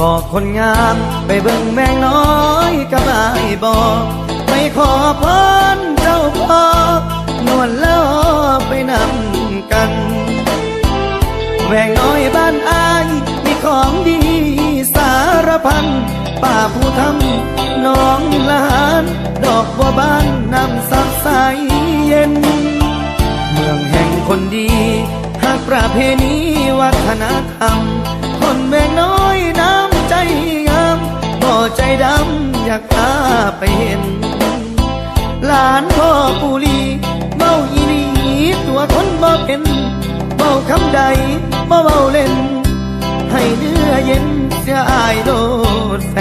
บอกคนงามไปเบิ่งแมงน้อยกับไอ้ายบอกไปขอพรเจ้าพ่อนวลแล้วไปนำกันแหวงน้อยบ้านอายมีของดีสารพันป่าผู้ทำน้องลานดอกบัวบานนำสักใสเย็น เมืองแห่งคนดี หากประเพณีวัฒนธรรมคนแวงน้อย ดำอยากพาไปเห็น หลานพ่อปูลีเมาอีหลีตัวคนบ่เป็นเมาคำใดบ่เมาเล่น ให้เนื้อเย็นเสียอายโดดแฟ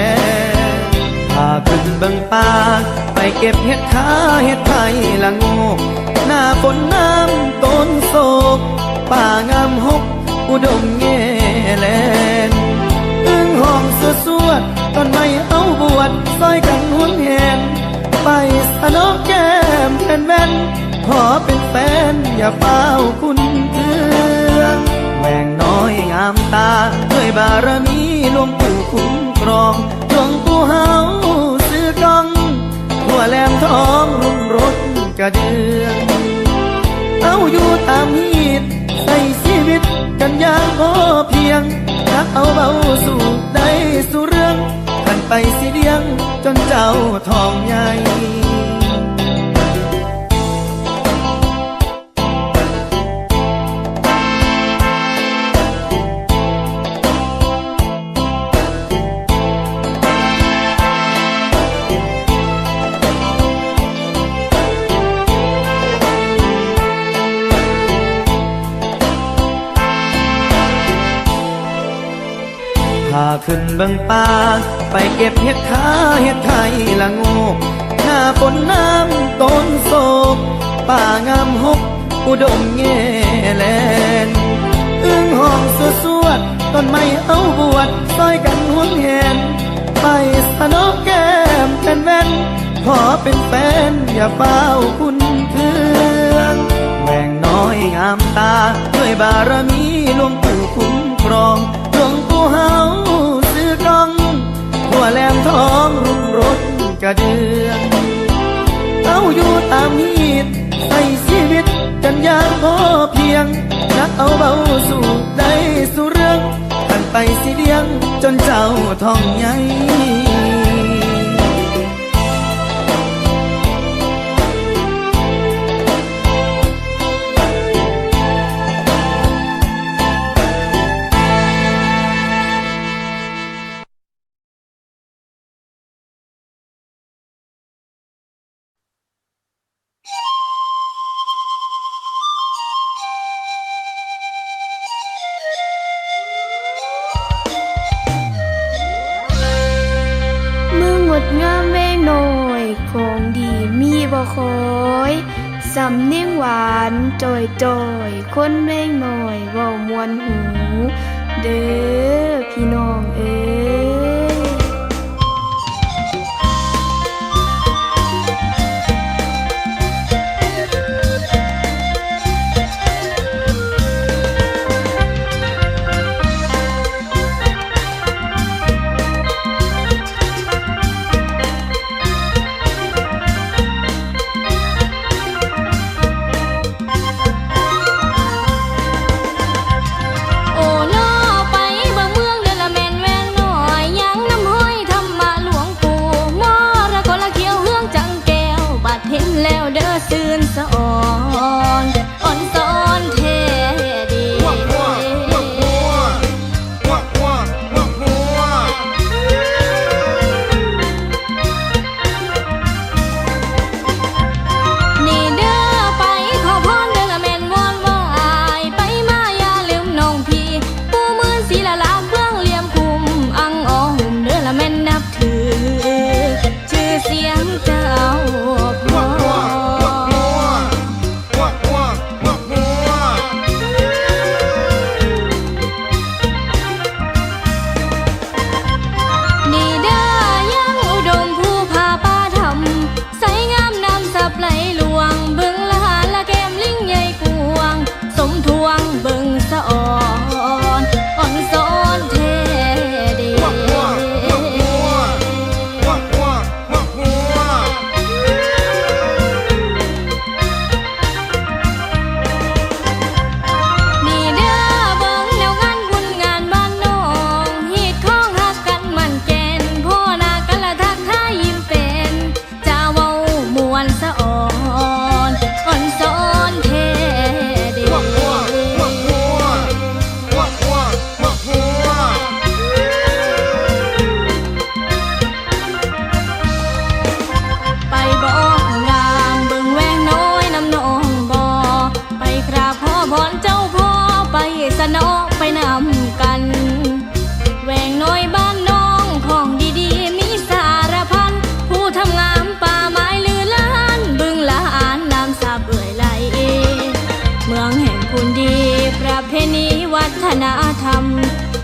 พาขึ้นเบิ่งป่าไปเก็บเห็ดขาเห็ดไทยละโงกหน้าฝนน้ำต้นโศกป่างามหกอุดมแง่แลนอึ้งห้องสวดสวดตอนไม่ สนอกแก้มแผ่นแว่นขอเป็นแฟนอย่าเฝ้าคุณเคือแหวงน้อยงามตาด้วยบารมีหลวงปู่คุ้มครองหลวงปู่เฮาซื้อกองทั่วแหลมทองรุ่งรถกระเดืองเอาอยู่ตามฮีดใส่ชีวิตกันอย่างพอเพียงรักเอาเบาสู่ได้สู่เรื่องกันไปสิเดียงจนเจ้าทองใหญ่ ขึ้นเบิ่งป่าไปเก็บเห็ดขาเห็ดไทยละโงกหน้าฝนน้ำต้นโศกป่างามหกอุดมแง่แลนอึ้งห้องสวดสวดต้นไม้เอาบวชซอยกันห่วงแหนไปสนอกแก้มเป็นแว่นขอเป็นแฟนอย่าเฝ้าคุณเคืองแหวงน้อยงามตา ด้วยบารมีหลวงปู่คุ้มครองหลวงปู่เฮา วแหลมทองรุ่งรถกระเดืองเอาอยู่ตามฮีดใส่ชีวิตกันอย่างพอเพียง นักเอาเบาสู่ได้สู่เรื่องกันไปสิเดียงจนเจ้าทองใหญ่ งดงามแวงน้อยของดีมีบ่คอยสำเนียงหวานจอยจอยคนแวงหน่อยเว้ามวนหู เด้อพี่น้องเอ้ ยงเจ้า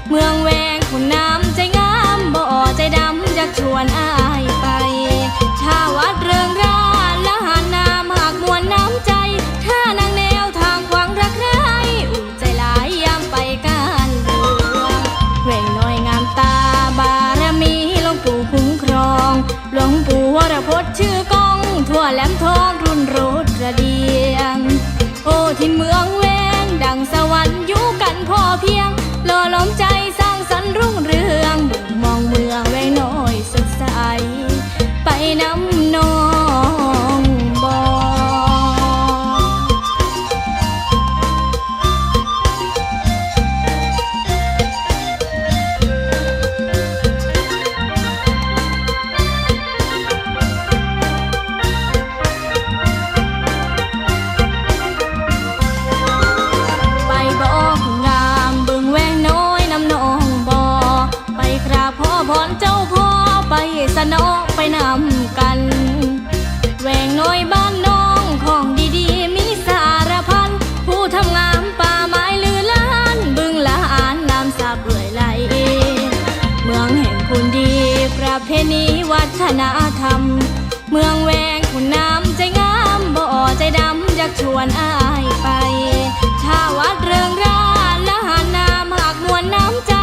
เมืองแวงคุณน้ำใจงามบ่อใจดำอยากชวนอายไป ชาวัดเริงราละหานน้ำหากมวลน้ำใจ ถ้านางแนวทางควางรักใครอุ่นใจหลายยามไปกันดวงแหวงน้อยงามตาบารมีหลวงปู่คุ้มครองหลวงปู่วรพจน์ชื่อกอง ทั่วแหลมทองรุ่นรถกระเดียง โอ้ที่เมืองแวงดังสวรรค์อยู่กันพอเพียง ล้มใจ พรเจ้าพ่อไปสนอไปนำกันแหวงน้อยบ้านน้องของดีๆ มีสารพัน ผู้ทำงามป่าไม้ลือล้าน บึงละอานน้ำสาเปื่อยไหล เมืองแห่งคุณดี ประเพณีวัฒนธรรม เมืองแหวงคุณน้ำใจงามบ่อใจดำอยากชวนอายไปถ้าวัดเริงราและหานน้ำหากมวลน้ำใจ